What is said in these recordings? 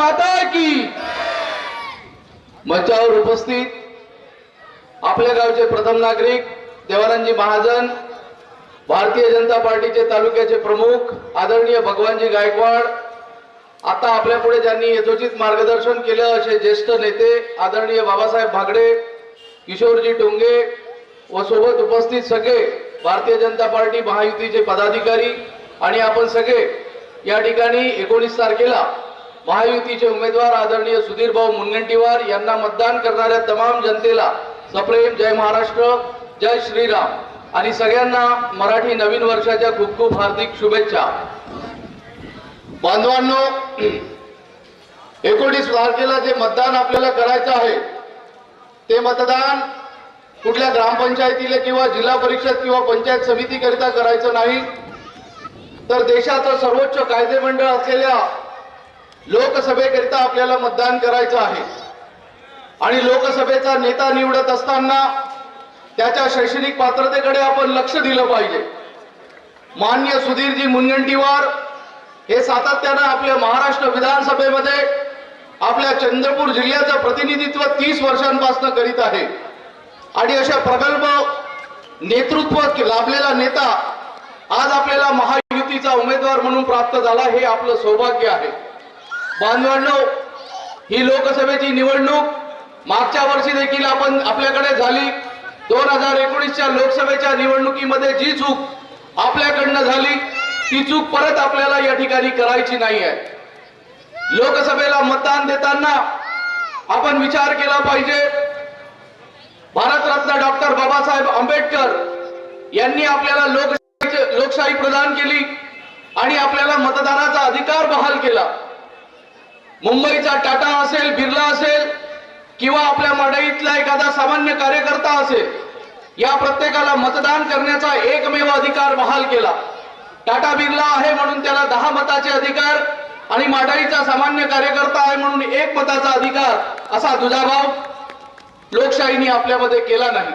माता की? मंचावर उपस्थित आपल्या गावचे प्रथम नागरिक देवानंदजी महाजन भारतीय जनता पार्टीचे तालुक्याचे प्रमुख आदरणीय भगवानजी गायकवाड आता आपल्या पुढे ज्यांनी यथोचित मार्गदर्शन केलं असे ज्येष्ठ नेते आदरणीय बाबासाहेब भागडे किशोरजी टोंगे व सोबत उपस्थित सगळे भारतीय जनता पार्टी महायुतीचे पदाधिकारी आणि आपण सगळे या ठिकाणी एकोणीस तारखेला महायुतीचे उमेदवार आदरणीय सुधीर भाऊ मुनगंटीवार यांना मतदान करणाऱ्या तमाम जनतेला सप्रेम जय महाराष्ट्र जय श्रीराम. आणि सगळ्यांना मराठी नवीन वर्षाच्या खूप खूप हार्दिक शुभेच्छा. बांधवांनो एकोणीस तारखेला जे मतदान आपल्याला करायचं आहे ते मतदान कुठल्या ग्रामपंचायतीला किंवा जिल्हा परिषद किंवा पंचायत समितीकरिता करायचं नाही. तर देशाचं सर्वोच्च कायदेमंडळ असलेल्या लोकसभेकरिता आपल्याला मतदान करायचं आहे. आणि लोकसभेचा नेता निवडत असताना त्याच्या शैक्षणिक पात्रतेकडे आपण लक्ष दिलं पाहिजे. मान्य सुधीरजी मुनगंटीवार हे सातत्यानं आपल्या महाराष्ट्र विधानसभेमध्ये आपल्या चंद्रपूर जिल्ह्याचं प्रतिनिधित्व तीस वर्षांपासून करीत आहे. आणि अशा प्रगल्भ नेतृत्व लाभलेला नेता आज आपल्याला महायुतीचा उमेदवार म्हणून प्राप्त झाला हे आपलं सौभाग्य आहे. बांधवांनो ही लोकसभेची निवडणूक मागच्या वर्षी देखील आपण आपल्याकडे झाली. दोन हजार एकोणीसच्या लोकसभेच्या निवडणुकीमध्ये जी चूक आपल्याकडनं झाली ती चूक परत आपल्याला या ठिकाणी करायची नाही आहे लोकसभेला मतदान देताना आपण विचार केला पाहिजे. भारतरत्न डॉक्टर बाबासाहेब आंबेडकर यांनी आपल्याला लोकशाही लोकशाही प्रदान केली आणि आपल्याला मतदानाचा अधिकार बहाल केला. मुंबईचा टाटा असेल बिर्ला असेल किंवा आपल्या मंडईतला एखादा सामान्य कार्यकर्ता असेल या प्रत्येकाला मतदान करण्याचा एकमेव अधिकार बहाल केला. टाटा बिर्ला आहे म्हणून त्याला दहा मताचे अधिकार आणि माडाईचा सामान्य कार्यकर्ता आहे म्हणून एक मताचा अधिकार असा दुजाभाव लोकशाहीने आपल्यामध्ये केला नाही.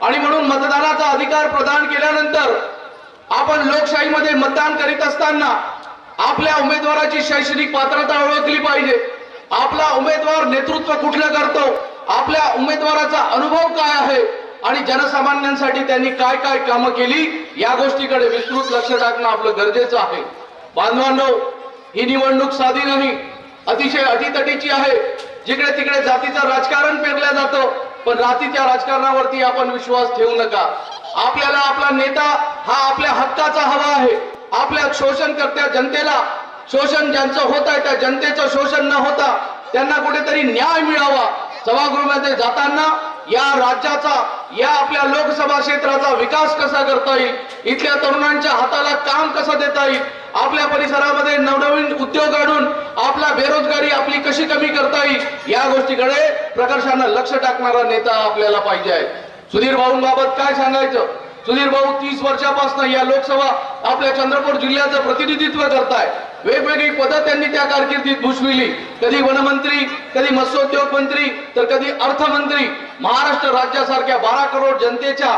आणि म्हणून मतदानाचा अधिकार प्रदान केल्यानंतर आपण लोकशाहीमध्ये मतदान करीत असताना आपल्या उमेदवाराची शैक्षणिक पात्रता ओळखली पाहिजे. आपला उमेदवार नेतृत्व कुठलं करतो? आपल्या उमेदवाराचा अनुभव काय आहे? आणि जनसामान्यांसाठी त्यांनी काय काय कामं केली? या गोष्टीकडे विस्तृत लक्ष टाकणं आपलं गरजेचं आहे. बांधवांनो ही निवडणूक साधी नाही. अतिशय अटीतटीची आहे. जिकडे तिकडे जातीचं राजकारण पेरलं जातं पण रातीच्या राजकारणावरती आपण विश्वास ठेवू नका. आपल्याला आपला नेता हा आपल्या हक्काचा हवा आहे. आपल्या शोषणकर्त्या जनतेला शोषण ज्यांचं होत आहे त्या जनतेचं शोषण न होता त्यांना कुठेतरी न्याय मिळावा. सभागृहामध्ये जाताना या राज्याचा या आपल्या लोकसभा क्षेत्राचा विकास कसा करता येईल? इथल्या तरुणांच्या हाताला काम कसं देता येईल? आपल्या परिसरामध्ये नवनवीन उद्योग आणून आपला बेरोजगारी आपली कशी कमी करता येईल? या गोष्टीकडे प्रकर्षानं लक्ष टाकणारा नेता आपल्याला पाहिजे आहे. सुधीर भाऊंबाबत काय सांगायचं? सुधीर भाऊ तीस वर्षापासून या लोकसभा आपल्या चंद्रपूर जिल्ह्याचं प्रतिनिधित्व करताय. वेगवेगळी पदं त्यांनी त्या कारकिर्दीत भूषविली. कधी वनमंत्री कधी मत्स्योद्योग मंत्री तर कधी अर्थमंत्री. महाराष्ट्र राज्यासारख्या बारा करोड जनतेच्या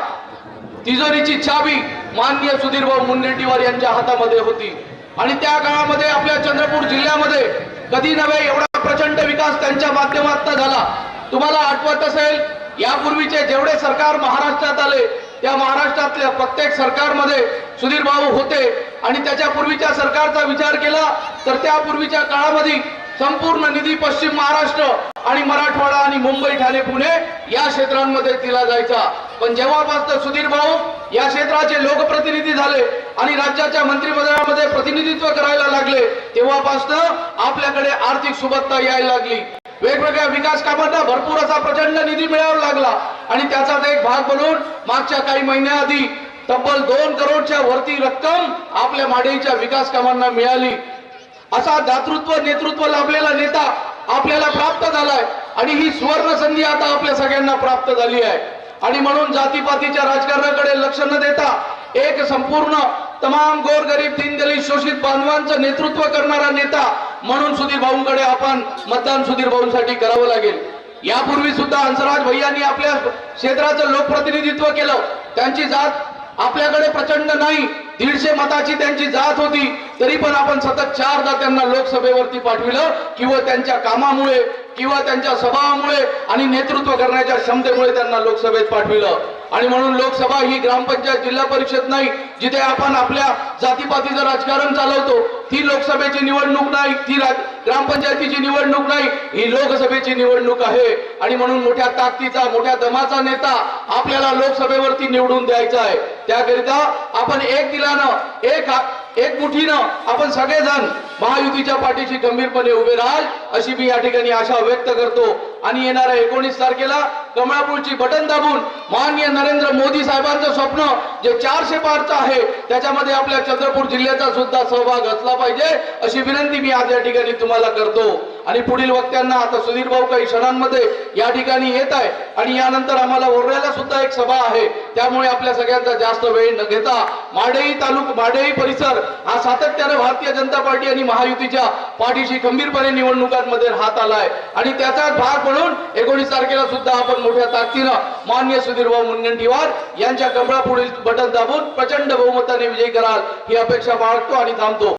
तिजोरीची चावी माननीय सुधीर भाऊ मुनगंटीवार यांच्या हातामध्ये होती. आणि त्या काळामध्ये आपल्या चंद्रपूर जिल्ह्यामध्ये कधी नव्हे एवढा प्रचंड विकास त्यांच्या माध्यमात झाला. तुम्हाला आठवत असेल यापूर्वीचे जेवढे सरकार महाराष्ट्रात आले या महाराष्ट्रातल्या प्रत्येक सरकारमध्ये सुधीर भाऊ होते आणि त्याच्या पूर्वीच्या सरकारचा विचार केला तर त्या पूर्वीच्या काळामध्ये संपूर्ण निधी पश्चिम महाराष्ट्र आणि मराठवाडा आणि मुंबई ठाणे पुणे या क्षेत्रांमध्ये दिला जायचा. पण जेव्हापासून सुधीर भाऊ या क्षेत्राचे लोकप्रतिनिधी झाले आणि राज्याच्या मंत्रिमंडळामध्ये प्रतिनिधित्व करायला लागले तेव्हापासून आपल्याकडे आर्थिक सुबत्ता यायला लागली. वेगवेगळ्या विकास कामांना भरपूर असा प्रचंड निधी मिळावा लागला आणि त्याचाच एक भाग म्हणून मागच्या काही महिन्याआधी तब्बल दोन करोडच्या वरती रक्कम आपल्या माडेच्या विकास कामांना मिळाली. असा दातृत्व नेतृत्व लाभलेला नेता आपल्याला प्राप्त झालाय आणि ही सुवर्ण संधी आता आपल्या सगळ्यांना प्राप्त झाली आहे. आणि म्हणून जातीपातीच्या राजकारणाकडे लक्ष न देता एक संपूर्ण तमाम गोरगरीब दीनदलित शोषित बांधवांचं नेतृत्व करणारा नेता म्हणून सुधीर भाऊंकडे आपण मतदान सुधीर भाऊंसाठी करावं लागेल. यापूर्वी सुद्धा हंसराज भैयांनी आपल्या क्षेत्राचं लोकप्रतिनिधित्व केलं. त्यांची जात आपल्याकडे प्रचंड नाही. दीडशे मताची त्यांची जात होती. तरी पण आपण सतत चारदा त्यांना लोकसभेवरती पाठविलं किंवा त्यांच्या कामामुळे किंवा त्यांच्या स्वभावामुळे आणि नेतृत्व करण्याच्या क्षमतेमुळे त्यांना लोकसभेत पाठविलं. आणि म्हणून लोकसभा ही ग्रामपंचायत जिल्हा परिषद नाही जिथे आपण आपल्या जातीपातीचं राजकारण चालवतो ती लोकसभेची निवडणूक नाही ती ग्रामपंचायतीची निवडणूक नाही ही लोकसभेची निवडणूक आहे. आणि म्हणून मोठ्या ताकदीचा मोठ्या दमाचा नेता आपल्याला लोकसभेवरती निवडून द्यायचा आहे. त्याकरिता आपण एक दिलानं एक हा- एक मुठीनं आपण सगळेजण महायुतीच्या पाठीशी गंभीरपणे उभे राहाल अशी मी या ठिकाणी आशा व्यक्त करतो. आणि येणाऱ्या एकोणीस तारखेला कमळापूरची बटन दाबून माननीय नरेंद्र मोदी साहेबांचं स्वप्न जे चारशे पारचं आहे त्याच्यामध्ये आपल्या चंद्रपूर जिल्ह्याचा सुद्धा सहभाग असला पाहिजे अशी विनंती मी आज या ठिकाणी तुम्हाला करतो. आणि पुढील वक्त्यांना आता सुधीर भाऊ काही क्षणांमध्ये या ठिकाणी येत आहे. आणि यानंतर आम्हाला ओरड्याला सुद्धा एक सभा आहे. त्यामुळे आपल्या सगळ्यांचा जास्त वेळ न घेता माडेई तालुक माडेई परिसर हा सातत्यानं भारतीय जनता पार्टी आणि महायुतीच्या पाठीशी खंबीरपणे निवडणुकांमध्ये हात आलाय. आणि त्याचाच भाग म्हणून एकोणीस तारखेला सुद्धा आपण मोठ्या ताकदीनं मान्य सुधीरभाऊ मुनगंटीवार यांच्या कमळापुढील बटन दाबून प्रचंड बहुमताने विजयी कराल ही अपेक्षा बाळगतो आणि थांबतो.